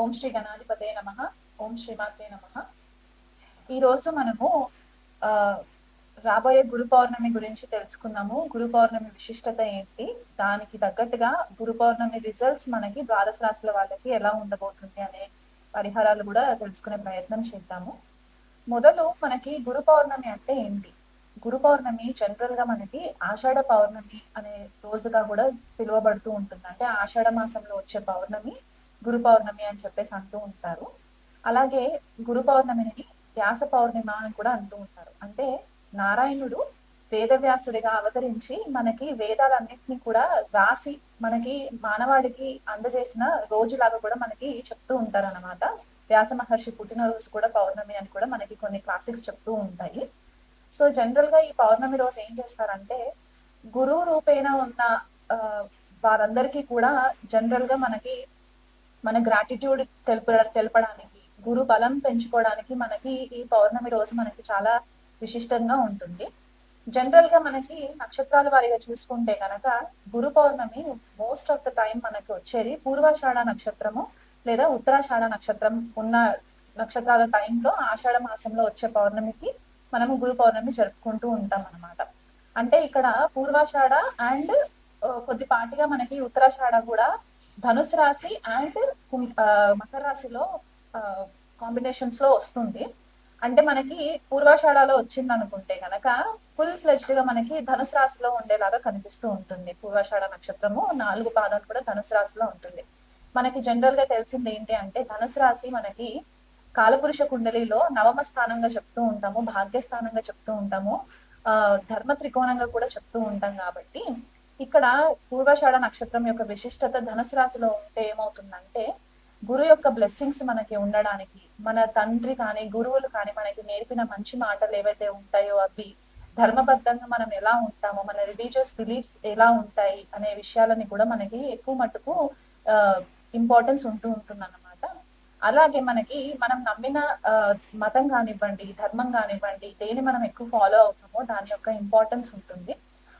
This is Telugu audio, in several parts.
ఓం శ్రీ గణాధిపతే నమ. ఓం శ్రీమాతే నమ. ఈరోజు మనము ఆ రాబోయే గురు పౌర్ణమి గురించి తెలుసుకున్నాము గురు పౌర్ణమి విశిష్టత ఏంటి? దానికి తగ్గట్టుగా గురు పౌర్ణమి రిజల్ట్స్ మనకి ద్వాదశ రాశుల వాళ్ళకి ఎలా ఉండబోతుంది అనే పరిహారాలు కూడా తెలుసుకునే ప్రయత్నం చేద్దాము. మొదలు మనకి గురు పౌర్ణమి అంటే ఏంటి? గురు పౌర్ణమి జనరల్గా మనకి ఆషాఢ పౌర్ణమి అనే రోజుగా కూడా పిలువబడుతూ ఉంటుంది. అంటే ఆషాఢ మాసంలో వచ్చే పౌర్ణమి గురు పౌర్ణమి అని చెప్పేసి అంటూ ఉంటారు. అలాగే గురు పౌర్ణమిని వ్యాస పౌర్ణిమ అని కూడా అంటూ ఉంటారు. అంటే నారాయణుడు వేదవ్యాసుడిగా అవతరించి మనకి వేదాలన్నింటినీ కూడా రాసి మనకి మానవాడికి అందజేసిన రోజులాగా కూడా మనకి చెప్తూ ఉంటారు అనమాట వ్యాస మహర్షి పుట్టినరోజు కూడా పౌర్ణమి అని కూడా మనకి కొన్ని క్లాసిక్స్ చెప్తూ ఉంటాయి. సో జనరల్గా ఈ పౌర్ణమి రోజు ఏం చేస్తారంటే గురువు రూపేణ ఉన్న వారందరికీ కూడా జనరల్గా మనకి మన గ్రాటిట్యూడ్ తెలుప తెలపడానికి గురు బలం పెంచుకోవడానికి మనకి ఈ పౌర్ణమి రోజు మనకి చాలా విశిష్టంగా ఉంటుంది. జనరల్గా మనకి నక్షత్రాల వారిగా చూసుకుంటే కనుక Guru Purnima most of the time మనకి వచ్చేది పూర్వాషాఢ నక్షత్రము లేదా ఉత్తరాషాఢ నక్షత్రం ఉన్న నక్షత్రాల టైంలో ఆషాఢ మాసంలో వచ్చే పౌర్ణమికి మనము గురు పౌర్ణమి జరుపుకుంటూ ఉంటాం అన్నమాట. అంటే ఇక్కడ పూర్వాషాఢ అండ్ కొద్దిపాటిగా మనకి ఉత్తరాషాఢ కూడా ధనుసు రాశి అండ్ మకర రాశిలో కాంబినేషన్స్లో వస్తుంది. అంటే మనకి పూర్వాషాఢలో వచ్చింది అనుకుంటే కనుక ఫుల్ ఫ్లెజ్డ్గా మనకి ధనుసు రాశిలో ఉండేలాగా కనిపిస్తూ ఉంటుంది. పూర్వాషాఢ నక్షత్రము నాలుగు పాదాలు కూడా ధనుసు రాశిలో ఉంటుంది. మనకి జనరల్గా తెలిసింది ఏంటి అంటే ధనుసు రాశి మనకి కాలపురుష కుండలిలో నవమ స్థానంగా చెప్తూ ఉంటాము భాగ్యస్థానంగా చెప్తూ ఉంటాము ఆ ధర్మ త్రికోణంగా కూడా చెప్తూ ఉంటాం కాబట్టి ఇక్కడ పూర్వాషాఢ నక్షత్రం యొక్క విశిష్టత ధనుసు రాశిలో ఉంటే ఏమవుతుందంటే గురు యొక్క బ్లెస్సింగ్స్ మనకి ఉండడానికి మన తండ్రి కానీ గురువులు కానీ మనకి నేర్పిన మంచి మాటలు ఏవైతే ఉంటాయో అవి ధర్మబద్ధంగా మనం ఎలా ఉంటామో మన రిలీజియస్ బిలీఫ్స్ ఎలా ఉంటాయి అనే విషయాలని కూడా మనకి ఎక్కువ మటుకు ఇంపార్టెన్స్ ఉంటూ ఉంటుంది అన్నమాట అలాగే మనకి మనం నమ్మిన మతం కానివ్వండి ధర్మం కానివ్వండి దేని మనం ఎక్కువ ఫాలో అవుతామో దాని యొక్క ఇంపార్టెన్స్ ఉంటుంది.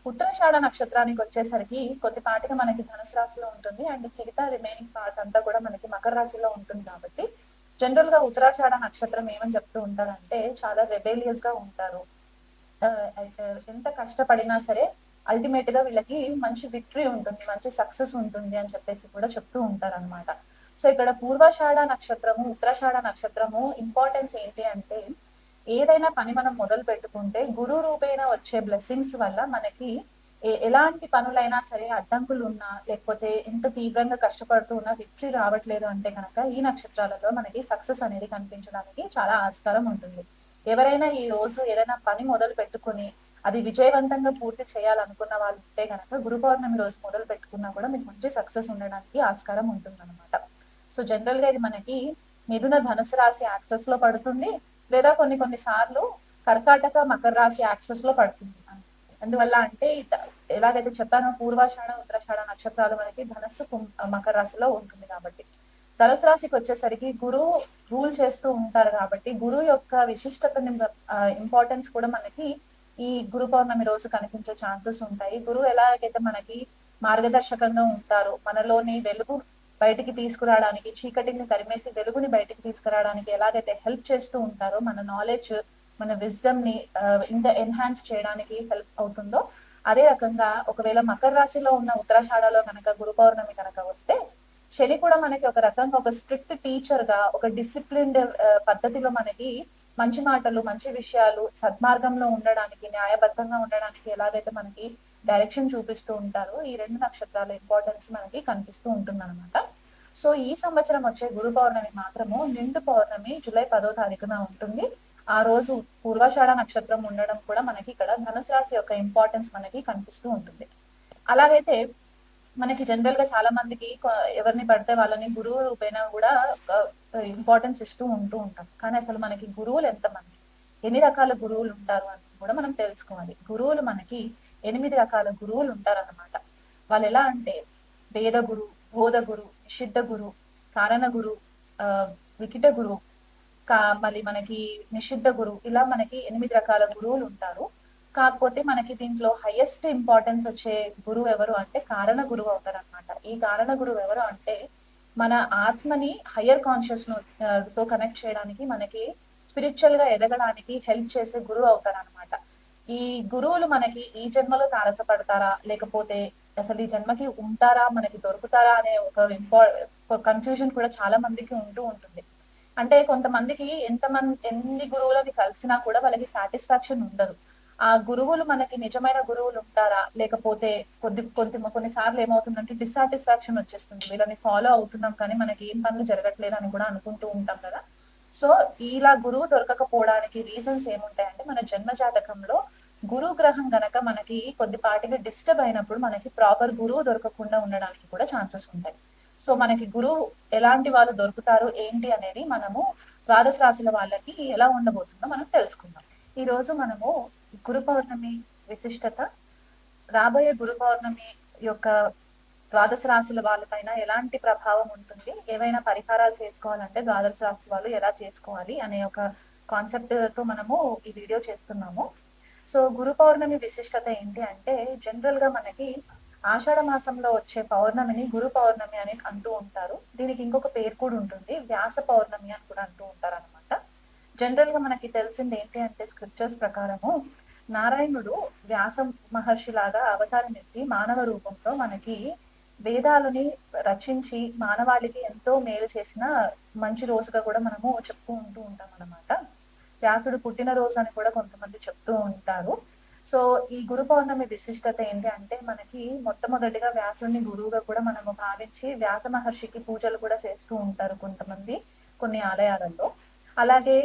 ఉత్తరాషాఢ నక్షత్రానికి వచ్చేసరికి కొద్దిపాటిగా మనకి ధనుసు రాశిలో ఉంటుంది. అండ్ మిగతా రిమైనింగ్ పార్ట్ అంతా కూడా మనకి మకర రాశిలో ఉంటుంది కాబట్టి జనరల్గా ఉత్తరాషాఢ నక్షత్రం ఏమని చెప్తూ ఉంటారంటే చాలా రెబేలియస్గా ఉంటారు. ఎంత కష్టపడినా సరే అల్టిమేట్గా వీళ్ళకి మంచి విక్టరీ ఉంటుంది మంచి సక్సెస్ ఉంటుంది అని చెప్పేసి కూడా చెప్తూ ఉంటారు అనమాట సో ఇక్కడ పూర్వాషాఢ నక్షత్రము ఉత్తరాషాఢ నక్షత్రము ఇంపార్టెన్స్ ఏంటి అంటే ఏదైనా పని మనం మొదలు పెట్టుకుంటే గురు రూపేణ వచ్చే బ్లెస్సింగ్స్ వల్ల మనకి ఎలాంటి పనులైనా సరే అడ్డంకులు ఉన్నా లేకపోతే ఎంత తీవ్రంగా కష్టపడుతూ ఉన్నా విక్టరీ రావట్లేదు అంటే కనుక ఈ నక్షత్రాలలో మనకి సక్సెస్ అనేది కనిపించడానికి చాలా ఆస్కారం ఉంటుంది. ఎవరైనా ఈ రోజు ఏదైనా పని మొదలు పెట్టుకుని అది విజయవంతంగా పూర్తి చేయాలనుకున్న వాళ్ళు ఉంటే కనుక గురు పౌర్ణమి రోజు మొదలు పెట్టుకున్నా కూడా మీకు మంచి సక్సెస్ ఉండడానికి ఆస్కారం ఉంటుంది అనమాట సో జనరల్గా ఇది మనకి మిథున ధనుసు రాశి యాక్సెస్లో పడుతుంది. లేదా కొన్ని కొన్ని సార్లు కర్కాటక మకర రాశి యాక్సెస్లో పడుతుంది. అందువల్ల అంటే ఎలాగైతే చెప్పానో పూర్వాషాఢ ఉత్తరాషాఢ నక్షత్రాలు మనకి ధనస్సు కుం- మకర రాశిలో ఉంటుంది కాబట్టి. ధనుసు రాశికి వచ్చేసరికి గురువు రూల్ చేస్తూ ఉంటారు కాబట్టి గురువు యొక్క విశిష్టతని ఇంపార్టెన్స్ కూడా మనకి ఈ గురు పౌర్ణమి రోజు కనిపించే ఛాన్సెస్ ఉంటాయి. గురువు ఎలాగైతే మనకి మార్గదర్శకంగా ఉంటారు మనలోని వెలుగు బయటికి తీసుకురావడానికి చీకటిని తరిమేసి వెలుగుని బయటికి తీసుకురావడానికి ఎలాగైతే హెల్ప్ చేస్తూ ఉంటారో మన నాలెడ్జ్ మన విజ్డమ్ని ఇంకా ఎన్హాన్స్ చేయడానికి హెల్ప్ అవుతుందో అదే రకంగా ఒకవేళ మకర రాశిలో ఉన్న ఉత్తరాషాఢలో కనుక గురు పౌర్ణమి కనుక వస్తే శని కూడా మనకి ఒక రకంగా ఒక స్ట్రిక్ట్ టీచర్గా ఒక డిసిప్లిన్డ్ పద్ధతిలో మనకి మంచి మాటలు మంచి విషయాలు సద్మార్గంలో ఉండడానికి న్యాయబద్ధంగా ఉండడానికి ఎలాగైతే మనకి డైరెక్షన్ చూపిస్తూ ఉంటారో. ఈ రెండు నక్షత్రాల ఇంపార్టెన్స్ మనకి కనిపిస్తూ ఉంటుంది అనమాట సో ఈ సంవత్సరం వచ్చే గురు పౌర్ణమి మాత్రము నిండు పౌర్ణమి జూలై పదో తారీఖున ఉంటుంది. ఆ రోజు పూర్వాషాఢ నక్షత్రం ఉండడం కూడా మనకి ఇక్కడ ధనుసు రాశి యొక్క ఇంపార్టెన్స్ మనకి కనిపిస్తూ ఉంటుంది. అలాగైతే మనకి జనరల్గా చాలా మందికి ఎవరిని పడితే వాళ్ళని గురువు రూపేణ కూడా ఇంపార్టెన్స్ ఇస్తూ ఉంటూ ఉంటాం. కానీ అసలు మనకి గురువులు ఎంతమంది? ఎన్ని రకాల గురువులు ఉంటారు అని కూడా మనం తెలుసుకోవాలి. గురువులు మనకి ఎనిమిది రకాల గురువులు ఉంటారన్నమాట. వాళ్ళు ఎలా అంటే వేద గురు బోధ గురు నిషిద్ధ గురు కారణ గురు ఆ, వికిట గురు కా మళ్ళీ మనకి నిషిద్ధ గురు ఇలా మనకి ఎనిమిది రకాల గురువులు ఉంటారు. కాకపోతే మనకి దీంట్లో హైయెస్ట్ ఇంపార్టెన్స్ వచ్చే గురువు ఎవరు అంటే కారణ గురువు అవుతారు అనమాట ఈ కారణ గురువు ఎవరు అంటే మన ఆత్మని హయ్యర్ కాన్షియస్తో కనెక్ట్ చేయడానికి మనకి స్పిరిచువల్గా ఎదగడానికి హెల్ప్ చేసే గురువు అవుతారు అనమాట ఈ గురువులు మనకి ఈ జన్మలో తారసపడతారా? లేకపోతే అసలు ఈ జన్మకి ఉంటారా? మనకి దొరుకుతారా? అనే ఒక ఇంపార్ కన్ఫ్యూజన్ కూడా చాలా మందికి ఉంటూ ఉంటుంది. అంటే కొంతమందికి ఎంతమంది ఎన్ని గురువులని కలిసినా కూడా వాళ్ళకి సాటిస్ఫాక్షన్ ఉండదు. ఆ గురువులు మనకి నిజమైన గురువులు ఉంటారా? లేకపోతే కొద్ది కొద్ది కొన్నిసార్లు ఏమవుతుందంటే డిస్సాటిస్ఫాక్షన్ వచ్చేస్తుంది. వీళ్ళని ఫాలో అవుతున్నాం కానీ మనకి ఏం పనులు జరగట్లేదు అని కూడా అనుకుంటూ ఉంటాం కదా. సో ఇలా గురువు దొరకకపోవడానికి రీజన్స్ ఏముంటాయంటే మన జన్మ జాతకంలో గురు గ్రహం గనక మనకి కొద్దిపాటిగా డిస్టర్బ్ అయినప్పుడు మనకి ప్రాపర్ గురువు దొరకకుండా ఉండడానికి కూడా ఛాన్సెస్ ఉంటాయి. సో మనకి గురువు ఎలాంటి వాళ్ళు దొరుకుతారు ఏంటి అనేది మనము ద్వాదశ రాశుల వాళ్ళకి ఎలా ఉండబోతుందో మనం తెలుసుకుందాం. ఈ రోజు మనము గురు పౌర్ణమి విశిష్టత రాబోయే గురు పౌర్ణమి యొక్క ద్వాదశ రాశుల వాళ్ళపైన ఎలాంటి ప్రభావం ఉంటుంది? ఏవైనా పరిహారాలు చేసుకోవాలంటే ద్వాదశ రాశి వాళ్ళు ఎలా చేసుకోవాలి అనే ఒక కాన్సెప్ట్తో మనము ఈ వీడియో చేస్తున్నాము. సో గురు పౌర్ణమి విశిష్టత ఏంటి అంటే జనరల్గా మనకి ఆషాఢ మాసంలో వచ్చే పౌర్ణమిని గురు పౌర్ణమి అని అంటూ ఉంటారు. దీనికి ఇంకొక పేరు కూడా ఉంటుంది వ్యాస పౌర్ణమి అని కూడా అంటూ ఉంటారు అనమాట జనరల్గా మనకి తెలిసింది ఏంటి అంటే స్క్రిప్చర్స్ ప్రకారము నారాయణుడు వ్యాస మహర్షి లాగా అవతారం ఎత్తి మానవ రూపంలో మనకి వేదాలని రచించి మానవాళికి ఎంతో మేలు చేసిన మంచి రోజుగా కూడా మనము చెప్తూ ఉంటూ ఉంటాం అనమాట వ్యాసుడు పుట్టినరోజు అని కూడా కొంతమంది చెప్తూ ఉంటారు. సో ఈ గురు పౌర్ణమి విశిష్టత ఏంటి అంటే మనకి మొట్టమొదటిగా వ్యాసుడిని గురువుగా కూడా మనము భావించి వ్యాస మహర్షికి పూజలు కూడా చేస్తూ ఉంటారు కొంతమంది కొన్ని ఆలయాలలో. అలాగే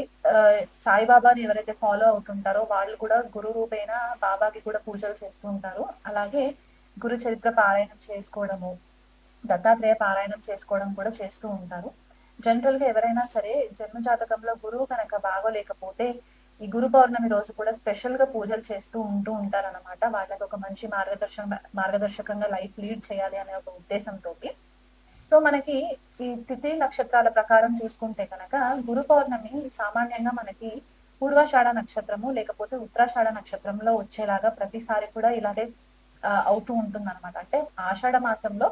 సాయిబాబాని ఎవరైతే ఫాలో అవుతుంటారో వాళ్ళు కూడా గురు రూపేణ బాబాకి కూడా పూజలు చేస్తూ ఉంటారు. అలాగే గురు చరిత్ర పారాయణం చేసుకోవడము దత్తాత్రేయ పారాయణం చేసుకోవడం కూడా చేస్తూ ఉంటారు. జనరల్గా ఎవరైనా సరే జన్మ జాతకంలో గురువు కనుక బాగోలేకపోతే ఈ గురు పౌర్ణమి రోజు కూడా స్పెషల్గా పూజలు చేస్తూ ఉంటూ ఉంటారనమాట వాళ్ళకి ఒక మంచి మార్గదర్శక మార్గదర్శకంగా లైఫ్ లీడ్ చేయాలి అనే ఒక ఉద్దేశంతో సో మనకి ఈ తిథి నక్షత్రాల ప్రకారం చూసుకుంటే కనుక గురు పౌర్ణమి సామాన్యంగా మనకి పూర్వాషాఢ నక్షత్రము లేకపోతే ఉత్తరాషాఢ నక్షత్రంలో వచ్చేలాగా ప్రతిసారి కూడా ఇలాగే అవుతూ ఉంటుంది అనమాట అంటే ఆషాఢ మాసంలో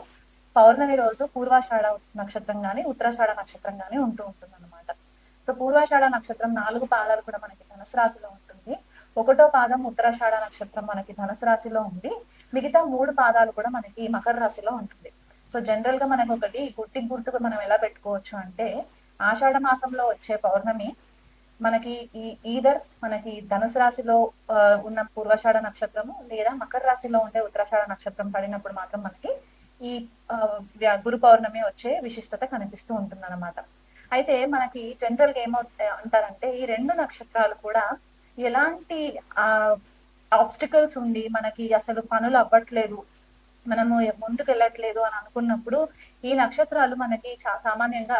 పౌర్ణమి రోజు పూర్వాషాఢ నక్షత్రం కానీ ఉత్తరాషాఢ నక్షత్రం కానీ ఉంటూ ఉంటుంది అనమాట సో పూర్వాషాఢ నక్షత్రం నాలుగు పాదాలు కూడా మనకి ధనుసు రాశిలో ఉంటుంది. ఒకటో పాదం ఉత్తరాషాఢ నక్షత్రం మనకి ధనుసు రాశిలో ఉంది. మిగతా మూడు పాదాలు కూడా మనకి మకర రాశిలో ఉంటుంది. సో జనరల్గా మనకు ఒకటి గుర్తి గుర్తుకు మనం ఎలా పెట్టుకోవచ్చు అంటే ఆషాఢ మాసంలో వచ్చే పౌర్ణమి మనకి ఈ ఈదర్ మనకి ధనుసు రాశిలో ఉన్న పూర్వషాఢ నక్షత్రము లేదా మకర రాశిలో ఉండే ఉత్తరాషాఢ నక్షత్రం పడినప్పుడు మాత్రం మనకి ఈ గురు పౌర్ణమి వచ్చే విశిష్టత కనిపిస్తూ ఉంటుంది అనమాట అయితే మనకి జనరల్గా ఏమవుతా అంటారంటే ఈ రెండు నక్షత్రాలు కూడా ఎలాంటి ఆ ఆబ్స్టికల్స్ ఉండి మనకి అసలు పనులు అవ్వట్లేదు మనము ముందుకు వెళ్ళట్లేదు అని అనుకున్నప్పుడు ఈ నక్షత్రాలు మనకి సామాన్యంగా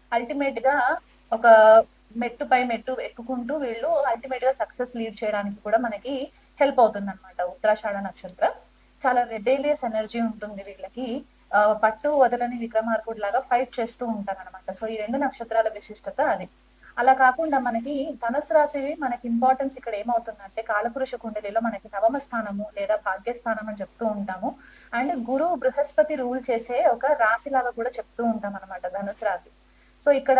అల్టిమేట్గా ఒక మెట్టు పై మెట్టు ఎక్కుకుంటూ వీళ్ళు అల్టిమేట్గా సక్సెస్ లీడ్ చేయడానికి కూడా మనకి హెల్ప్ అవుతుంది అనమాట ఉత్తరాషాఢ నక్షత్రం. చాలా రెబేలియస్ ఎనర్జీ ఉంటుంది వీళ్ళకి. పట్టు వదలని విక్రమార్కుడు లాగా ఫైట్ చేస్తూ ఉంటారు అనమాట సో ఈ రెండు నక్షత్రాల విశిష్టత అది. అలా కాకుండా మనకి ధనుసు రాశి మనకి ఇంపార్టెన్స్ ఇక్కడ ఏమవుతుందంటే కాలపురుష కుండలిలో మనకి నవమ స్థానము లేదా భాగ్యస్థానం అని చెప్తూ ఉంటాము. అండ్ గురు బృహస్పతి రూల్ చేసే ఒక రాశి లాగా కూడా చెప్తూ ఉంటాం అనమాట ధనుసు రాశి. సో ఇక్కడ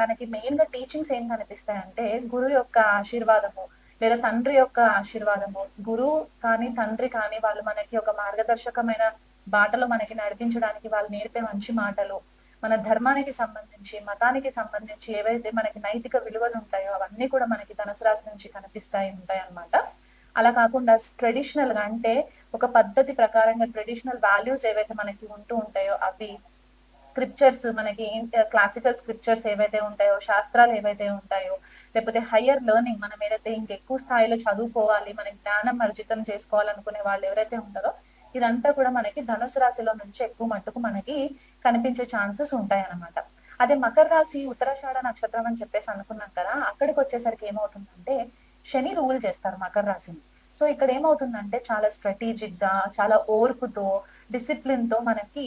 మనకి మెయిన్గా టీచింగ్స్ ఏం కనిపిస్తాయంటే గురువు యొక్క ఆశీర్వాదము లేదా తండ్రి యొక్క ఆశీర్వాదము. గురువు కానీ తండ్రి కానీ వాళ్ళు మనకి ఒక మార్గదర్శకమైన బాటలో మనకి నడిపించడానికి వాళ్ళు నేర్పే మంచి మాటలు మన ధర్మానికి సంబంధించి మతానికి సంబంధించి ఏవైతే మనకి నైతిక విలువలు ఉంటాయో అవన్నీ కూడా మనకి ధనుసు రాశి నుంచి కనిపిస్తాయి ఉంటాయి అనమాట అలా కాకుండా ట్రెడిషనల్గా అంటే ఒక పద్ధతి ప్రకారంగా ట్రెడిషనల్ వాల్యూస్ ఏవైతే మనకి ఉంటూ ఉంటాయో అవి స్క్రిప్చర్స్ మనకి క్లాసికల్ స్క్రిప్చర్స్ uh, ఏవైతే ఉంటాయో శాస్త్రాలు ఏవైతే ఉంటాయో లేకపోతే హయ్యర్ లెర్నింగ్ మనం ఏదైతే ఇంకెక్కువ స్థాయిలో చదువుకోవాలి మనకి జ్ఞానం అర్జితం చేసుకోవాలనుకునే వాళ్ళు ఎవరైతే ఉంటారో ఇదంతా కూడా మనకి ధనుసు రాశిలో నుంచి ఎక్కువ మట్టుకు మనకి కనిపించే ఛాన్సెస్ ఉంటాయి అన్నమాట అదే మకర రాశి ఉత్తరాషాఢ నక్షత్రం అని చెప్పేసి అనుకున్నాం కదా అక్కడికి వచ్చేసరికి ఏమవుతుందంటే శని రూల్ చేస్తారు మకర రాశిని. సో ఇక్కడ ఏమవుతుందంటే చాలా స్ట్రాటజిక్గా చాలా ఓర్పుతో డిసిప్లిన్తో మనకి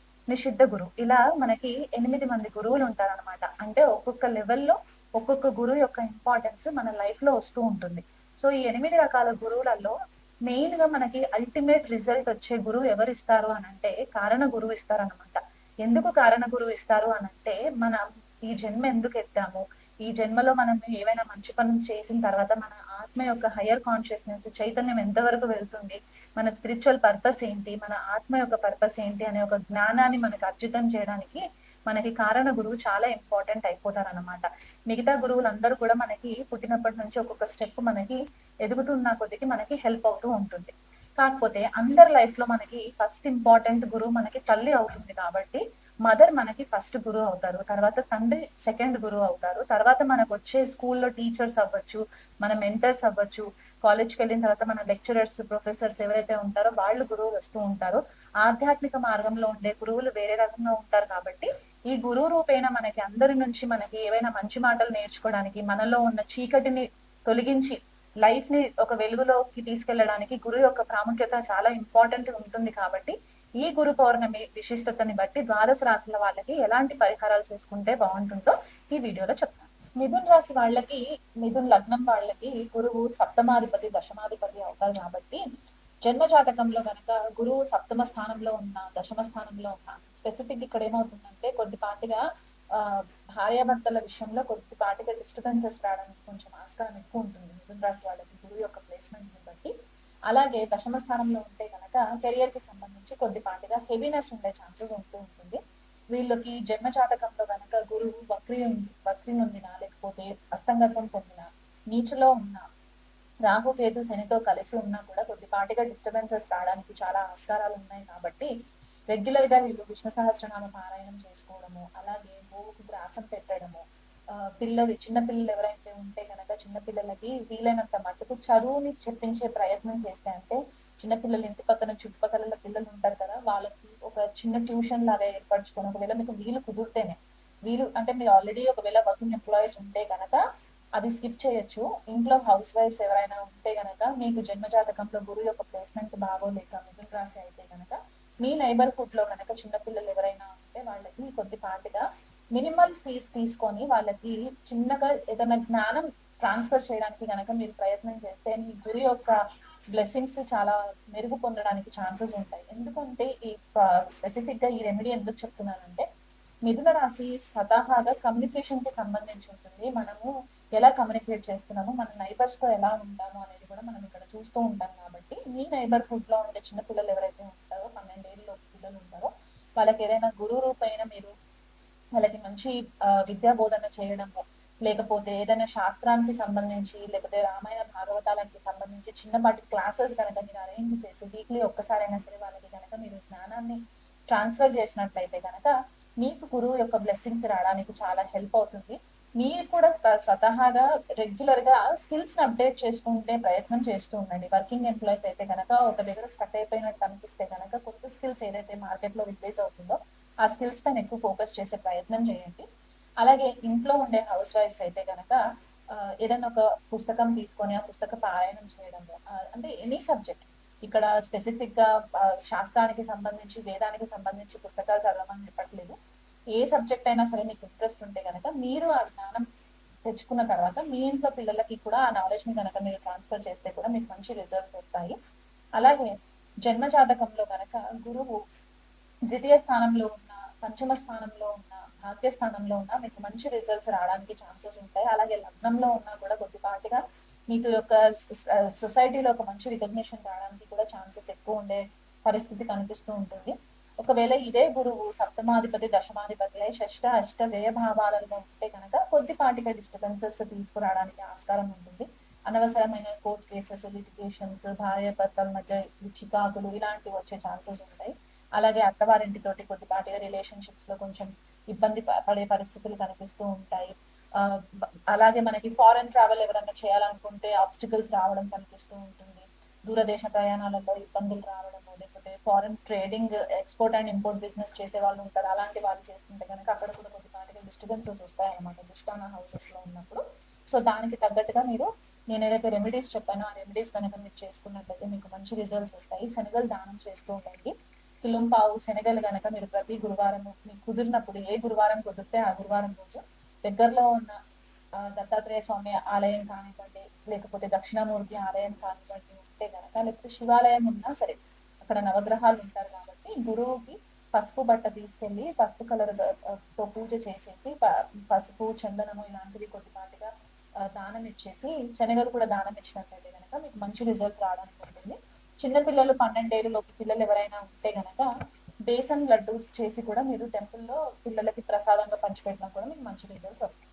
నిషిద్ధ గురువు ఇలా మనకి ఎనిమిది మంది గురువులు ఉంటారనమాట అంటే ఒక్కొక్క లెవెల్లో ఒక్కొక్క గురువు యొక్క ఇంపార్టెన్స్ మన లైఫ్లో వస్తూ ఉంటుంది. సో ఈ ఎనిమిది రకాల గురువులలో మెయిన్గా మనకి అల్టిమేట్ రిజల్ట్ వచ్చే గురువు ఎవరు ఇస్తారు అని అంటే కారణ గురువు ఇస్తారు అనమాట ఎందుకు కారణ గురువు ఇస్తారు అని అంటే మనం ఈ జన్మ ఎందుకు ఎత్తాము? ఈ జన్మలో మనం ఏవైనా మంచి పనులు చేసిన తర్వాత మన ఆత్మ యొక్క హయ్యర్ కాన్షియస్నెస్ చైతన్యం ఎంతవరకు వెళ్తుంది మన స్పిరిచువల్ పర్పస్ ఏంటి మన ఆత్మ యొక్క పర్పస్ ఏంటి అనే ఒక జ్ఞానాన్ని మనకు అర్జితం చేయడానికి మనకి కారణ గురువు చాలా ఇంపార్టెంట్ అయిపోతారనమాట మిగతా గురువులందరూ కూడా మనకి పుట్టినప్పటి నుంచి ఒక్కొక్క స్టెప్ మనకి ఎదుగుతున్న కొద్దికి మనకి హెల్ప్ అవుతూ ఉంటుంది. కాకపోతే అందరి లైఫ్లో మనకి ఫస్ట్ ఇంపార్టెంట్ గురువు మనకి తల్లి అవుతుంది కాబట్టి మదర్ మనకి ఫస్ట్ గురువు అవుతారు తర్వాత తండ్రి సెకండ్ గురువు అవుతారు తర్వాత మనకు వచ్చే స్కూల్లో టీచర్స్ అవ్వచ్చు మన మెంటర్స్ అవ్వచ్చు కాలేజ్కి వెళ్ళిన తర్వాత మన లెక్చరర్స్ ప్రొఫెసర్స్ ఎవరైతే ఉంటారో వాళ్ళు గురువులు వస్తూ ఉంటారు. ఆధ్యాత్మిక మార్గంలో ఉండే గురువులు వేరే రకంగా ఉంటారు కాబట్టి ఈ గురువు రూపేణ మనకి అందరి నుంచి మనకి ఏవైనా మంచి మాటలు నేర్చుకోవడానికి మనలో ఉన్న చీకటిని తొలగించి లైఫ్ని ఒక వెలుగులోకి తీసుకెళ్ళడానికి గురువు యొక్క ప్రాముఖ్యత చాలా ఇంపార్టెంట్ ఉంటుంది కాబట్టి ఈ గురు పౌర్ణమి విశిష్టతని బట్టి ద్వాదశ రాశుల వాళ్ళకి ఎలాంటి పరిహారాలు చేసుకుంటే బాగుంటుందో ఈ వీడియోలో చెప్తాను. మిథున్ రాశి వాళ్ళకి మిథున్ లగ్నం వాళ్ళకి గురువు సప్తమాధిపతి దశమాధిపతి అవుతారు కాబట్టి జన్మ జాతకంలో గనక గురువు సప్తమ స్థానంలో ఉన్న దశమ స్థానంలో ఉన్న స్పెసిఫిక్ ఇక్కడ ఏమవుతుందంటే కొద్దిపాటిగా భార్యాభర్తల విషయంలో కొద్దిపాటిగా డిస్టర్బెన్సెస్ రావడానికి కొంచెం ఆస్కారం ఎక్కువ ఉంటుంది మిథున్ రాశి వాళ్ళకి గురువు యొక్క ప్లేస్మెంట్ని బట్టి. అలాగే దశమ స్థానంలో ఉంటే కనుక కెరియర్కి సంబంధించి కొద్దిపాటిగా హెవీనెస్ ఉండే ఛాన్సెస్ ఉంటూ ఉంటుంది. వీళ్ళకి జన్మ జాతకంలో కనుక గురువు వక్రి వక్రి నొందినా లేకపోతే అస్తంగత్వం పొందిన నీచలో ఉన్న రాహుకేతు శనితో కలిసి ఉన్నా కూడా కొద్దిపాటిగా డిస్టర్బెన్సెస్ రావడానికి చాలా ఆస్కారాలు ఉన్నాయి కాబట్టి రెగ్యులర్గా వీళ్ళు విష్ణు సహస్రనామ పారాయణం చేసుకోవడము అలాగే గోవుకు గ్రాసం పెట్టడము పిల్లలు చిన్న పిల్లలు ఎవరైతే ఉంటే కనుక చిన్న పిల్లలకి వీలైనంత మటుకు చదువుని చెప్పించే ప్రయత్నం చేస్తే అంటే చిన్నపిల్లలు ఇంటి పక్కన చుట్టుపక్కల పిల్లలు ఉంటారు కదా వాళ్ళకి ఒక చిన్న ట్యూషన్ లాగా ఏర్పరచుకొని ఒకవేళ మీకు వీలు కుదిరితేనే వీలు అంటే మీరు ఆల్రెడీ ఒకవేళ వర్కింగ్ ఎంప్లాయీస్ ఉంటే కనుక అది స్కిప్ చేయొచ్చు. ఇంట్లో హౌస్ వైఫ్స్ ఎవరైనా ఉంటే గనక మీకు జన్మ జాతకంలో గురువు యొక్క ప్లేస్మెంట్ బాగోలేక మిథున్ రాశి అయితే గనక మీ నైబర్హుడ్లో కనుక చిన్నపిల్లలు ఎవరైనా ఉంటే వాళ్ళకి కొద్దిపాటిగా మినిమల్ ఫీజ్ తీసుకొని వాళ్ళకి చిన్నగా ఏదైనా జ్ఞానం ట్రాన్స్ఫర్ చేయడానికి కనుక మీరు ప్రయత్నం చేస్తే మీ గురి యొక్క బ్లెస్సింగ్స్ చాలా మెరుగు పొందడానికి ఛాన్సెస్ ఉంటాయి. ఎందుకంటే ఈ స్పెసిఫిక్గా ఈ రెమెడీ ఎందుకు చెప్తున్నానంటే మిథున రాశి స్వతహాగా కమ్యూనికేషన్కి సంబంధించి ఉంటుంది. మనము ఎలా కమ్యూనికేట్ చేస్తున్నాము మన నైబర్స్తో ఎలా ఉంటాము అనేది కూడా మనం ఇక్కడ చూస్తూ ఉంటాం కాబట్టి మీ నైబర్హుడ్లో ఉండే చిన్న పిల్లలు ఎవరైతే ఉంటారో పన్నెండేళ్ళలో పిల్లలు ఉంటారో వాళ్ళకి ఏదైనా గురువు రూపైన మీరు వాళ్ళకి మంచి విద్యా బోధన చేయడము లేకపోతే ఏదైనా శాస్త్రానికి సంబంధించి లేకపోతే రామాయణ భాగవతాలకి సంబంధించి చిన్నపాటి క్లాసెస్ కనుక మీరు అరేంజ్ చేసి వీక్లీ ఒక్కసారైనా సరే వాళ్ళకి కనుక మీరు జ్ఞానాన్ని ట్రాన్స్ఫర్ చేసినట్లయితే కనుక మీకు గురువు యొక్క బ్లెస్సింగ్స్ రావడానికి చాలా హెల్ప్ అవుతుంది. మీరు కూడా స్వతహాగా రెగ్యులర్గా స్కిల్స్ని అప్డేట్ చేసుకుంటే ప్రయత్నం చేస్తూ ఉండండి. వర్కింగ్ ఎంప్లాయీస్ అయితే కనుక ఒక దగ్గర స్కట్ అయిపోయినట్టు అనిపిస్తే కనుక కొత్త స్కిల్స్ ఏదైతే మార్కెట్లో రిలీజ్ అవుతుందో ఆ స్కిల్స్ పైన ఎక్కువ ఫోకస్ చేసే ప్రయత్నం చేయండి. అలాగే ఇంట్లో ఉండే హౌస్ వైఫ్స్ అయితే కనుక ఏదైనా ఒక పుస్తకం తీసుకొని ఆ పుస్తక పారాయణం చేయడం అంటే ఎనీ సబ్జెక్ట్. ఇక్కడ స్పెసిఫిక్గా శాస్త్రానికి సంబంధించి వేదానికి సంబంధించి పుస్తకాలు చదవమని చెప్పట్లేదు. ఏ సబ్జెక్ట్ అయినా సరే మీకు ఇంట్రెస్ట్ ఉంటే కనుక మీరు ఆ జ్ఞానం తెచ్చుకున్న తర్వాత మీ ఇంట్లో పిల్లలకి కూడా ఆ నాలెడ్జ్ని కనుక మీరు ట్రాన్స్ఫర్ చేస్తే కూడా మీకు మంచి రిజల్ట్స్ వస్తాయి. అలాగే జన్మ జాతకంలో కనుక గురువు ద్వితీయ స్థానంలో ఉన్న పంచమ స్థానంలో ఉన్న భాగ్య స్థానంలో ఉన్న మీకు మంచి రిజల్ట్స్ రావడానికి ఛాన్సెస్ ఉంటాయి. అలాగే లగ్నంలో ఉన్నా కూడా కొద్దిపాటిగా మీకు యొక్క సొసైటీలో ఒక మంచి రికగ్నిషన్ రావడానికి కూడా ఛాన్సెస్ ఎక్కువ ఉండే పరిస్థితి కనిపిస్తూ ఉంటుంది. ఒకవేళ ఇదే గురువు సప్తమాధిపతి దశమాధిపతి అయి షష్ట అష్ట వ్యయ భావాలలో ఉంటే కనుక కొద్దిపాటిగా డిస్టర్బెన్సెస్ తీసుకురావడానికి ఆస్కారం ఉంటుంది. అనవసరమైన కోర్ట్ కేసెస్ లిటిగేషన్స్ భార్య భర్తల మధ్య చికాకులు ఇలాంటివి వచ్చే ఛాన్సెస్ ఉంటాయి. అలాగే అత్తవారింటితోటి కొద్దిపాటిగా రిలేషన్షిప్స్లో కొంచెం ఇబ్బంది ప- పడే పరిస్థితులు కనిపిస్తూ ఉంటాయి. అలాగే మనకి ఫారెన్ ట్రావెల్ ఎవరైనా చేయాలనుకుంటే ఆబ్స్టికల్స్ రావడం కనిపిస్తూ ఉంటుంది. దూరదేశ ప్రయాణాలలో ఇబ్బందులు రావడం లేకపోతే foreign trading export and import business చేసే వాళ్ళు ఉంటారు. అలాంటి వాళ్ళు చేస్తుంటే కనుక అక్కడ కూడా కొద్దిపాటిగా డిస్టర్బెన్సెస్ వస్తాయి అనమాట దుష్టాన హౌసెస్లో ఉన్నప్పుడు. సో దానికి తగ్గట్టుగా మీరు నేను ఏదైతే రెమెడీస్ చెప్పానో ఆ రెమెడీస్ కనుక మీరు చేసుకున్నట్లయితే మీకు మంచి రిజల్ట్స్ వస్తాయి. శనగలు దానం చేస్తూ ఉండండి. కిలుంపావు శనగలు గనక మీరు ప్రతి గురువారం మీకు కుదిరినప్పుడు ఏ గురువారం కుదిరితే ఆ గురువారం రోజు దగ్గరలో ఉన్న దత్తాత్రేయ స్వామి ఆలయం కానివ్వండి లేకపోతే దక్షిణామూర్తి ఆలయం కానివ్వండి ఉంటే గనక లేకపోతే శివాలయం ఉన్నా సరే అక్కడ నవగ్రహాలు ఉంటారు కాబట్టి గురువుకి పసుపు బట్ట తీసుకెళ్ళి పసుపు కలర్తో పూజ చేసేసి ప- పసుపు చందనము ఇలాంటివి కొద్దిపాటిగా దానం ఇచ్చేసి శనగలు కూడా దానం ఇచ్చినట్లయితే కనుక మీకు మంచి రిజల్ట్స్ రావడానికి ఉంటుంది. చిన్న పిల్లలు పన్నెండేళ్ళలోపు పిల్లలు ఎవరైనా ఉంటే గనక బేసన్ లడ్డూస్ చేసి కూడా మీరు టెంపుల్లో పిల్లలకి ప్రసాదంగా పంచిపెట్టినా కూడా మీకు మంచి రిజల్ట్స్ వస్తాయి.